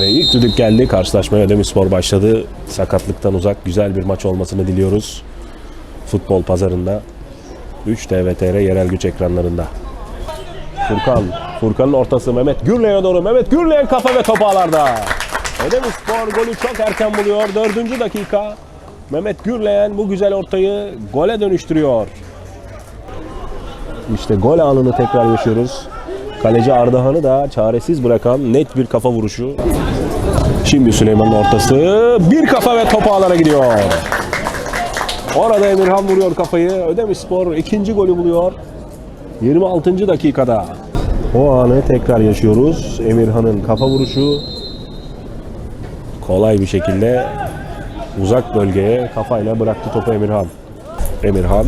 Ve ilk düdük geldi. Karşılaşmaya Ödemirspor başladı. Sakatlıktan uzak güzel bir maç olmasını diliyoruz. Futbol pazarında. 3 TVTR yerel güç ekranlarında. Furkan. Furkan'ın ortası Mehmet Gürley'e doğru. Mehmet Gürley'in kafa ve top ağlarda. Ödemirspor golü çok erken buluyor. Dördüncü dakika. Mehmet Gürleyen bu güzel ortayı gole dönüştürüyor. İşte gol anını tekrar yaşıyoruz. Kaleci Ardahan'ı da çaresiz bırakan net bir kafa vuruşu. Şimdi Süleyman'ın ortası. Bir kafa ve top ağlara gidiyor. Orada Emirhan vuruyor kafayı. Ödemirspor ikinci golü buluyor. 26. dakikada. O anı tekrar yaşıyoruz. Emirhan'ın kafa vuruşu kolay bir şekilde uzak bölgeye kafayla bıraktı topu Emirhan. Emirhan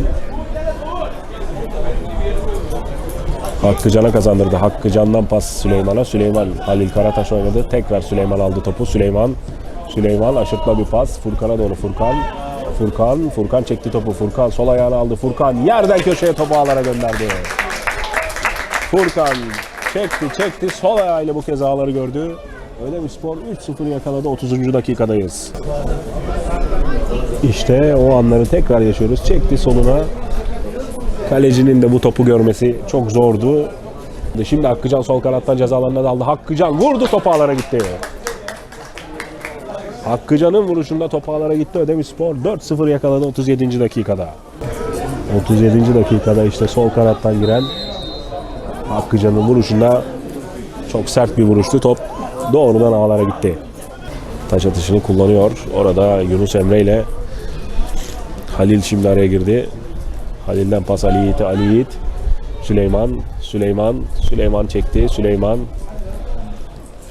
Hakkıcan'a kazandırdı. Hakkıcan'dan pas Süleyman'a. Süleyman Halil Karataş oynadı. Tekrar Süleyman aldı topu. Süleyman Süleyman aşırtma bir pas. Furkan'a doğru Furkan. Furkan, Furkan çekti topu. Furkan sol ayağını aldı. Furkan yerden köşeye topu ağlara gönderdi. Furkan çekti çekti sol ayağıyla bu kez ağları gördü. Ödemirspor 3-0 yakaladı 30. dakikadayız. İşte o anları tekrar yaşıyoruz. Çekti soluna. Kalecinin de bu topu görmesi çok zordu. Şimdi Hakkıcan sol kanattan cezalarına daldı. Hakkıcan vurdu topu ağlara gitti. Hakkıcan'ın vuruşunda top ağlara gitti. Ödemirspor 4-0 yakaladı 37. dakikada. 37. dakikada işte sol kanattan giren Hakkıcan'ın vuruşunda çok sert bir vuruştu. Top doğrudan ağlara gitti. Taç atışını kullanıyor. Orada Yunus Emre ile Halil şimdi araya girdi. Halil'den pas Ali Yiğit'e Ali Yiğit. Süleyman, Süleyman, Süleyman çekti. Süleyman,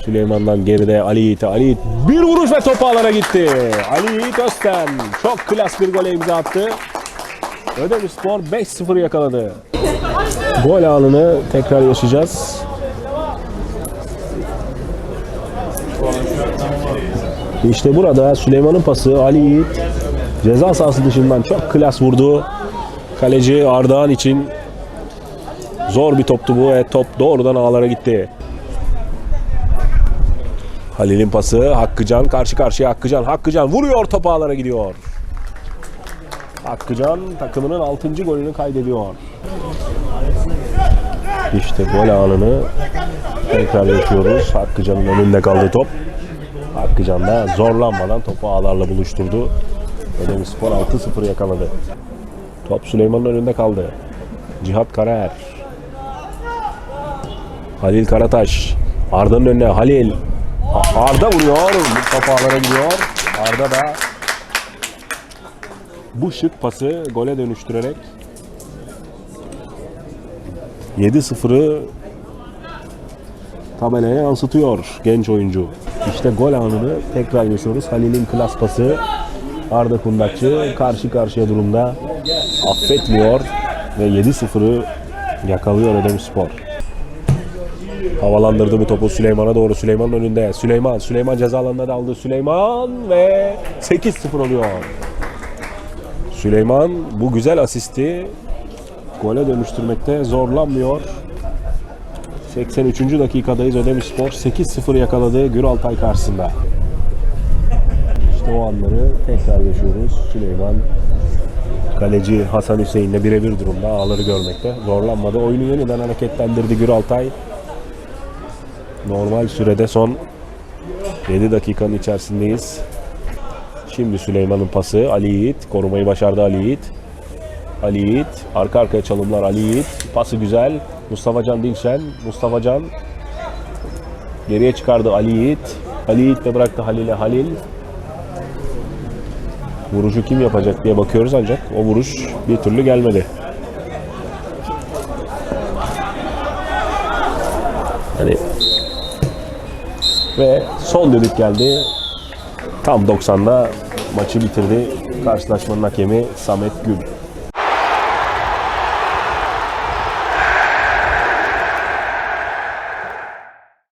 Süleyman'dan geride Ali Yiğit'e Ali Yiğit. Bir vuruş ve top ağlara gitti. Ali Yiğit Özten çok klas bir gole imza attı. Ödemirspor 5-0 yakaladı. Gol anını tekrar yaşayacağız. İşte burada Süleyman'ın pası Ali Yiğit ceza sahası dışından çok klas vurdu. Kaleci Ardahan için zor bir toptu bu ve top doğrudan ağlara gitti. Halil'in pası Hakkıcan karşı karşıya Hakkıcan. Hakkıcan vuruyor top ağlara gidiyor. Hakkıcan takımının 6. golünü kaydediyor. İşte gol anını tekrar yaşıyoruz. Hakkıcan'ın önünde kaldı top. Hakkıcan da zorlanmadan topu ağlarla buluşturdu. Ödemirspor 6-0 yakaladı. Top Süleyman'ın önünde kaldı. Cihat Karaer. Halil Karataş. Arda'nın önüne Halil. Arda vuruyor. Bu Top ağlara gidiyor. Arda da bu şık pası gole dönüştürerek 7-0'ı tabelaya yansıtıyor genç oyuncu. İşte gol anını tekrar yaşıyoruz. Halil'in klas pası Arda Kundakçı karşı karşıya durumda affetmiyor ve 7-0'ı yakalıyor Ödemirspor. Havalandırdı bu topu Süleyman'a doğru. Süleyman'ın önünde. Süleyman. Süleyman ceza alanına daldı. Süleyman ve 8-0 oluyor. Süleyman bu güzel asisti gole dönüştürmekte zorlanmıyor. 83. dakikadayız Ödemirspor 8-0 yakaladı Güraltay karşısında. O anları tekrar yaşıyoruz. Süleyman kaleci Hasan Hüseyin'le birebir durumda ağları görmekte zorlanmadı. Oyunu yeniden hareketlendirdi Güraltay. Normal sürede son 7 dakikanın içerisindeyiz. Şimdi Süleyman'ın pası Ali Yiğit. Korumayı başardı Ali Yiğit. Ali Yiğit. Arka arkaya çalımlar Ali Yiğit. Pası güzel. Mustafa Can Dilşen. Mustafa Can geriye çıkardı Ali Yiğit. Ali Yiğit de bıraktı Halil'e. Halil Vuruşu kim yapacak diye bakıyoruz ancak o vuruş bir türlü gelmedi. Hani ve son düdük geldi. Tam 90'da maçı bitirdi. Karşılaşmanın hakemi Samet Gül.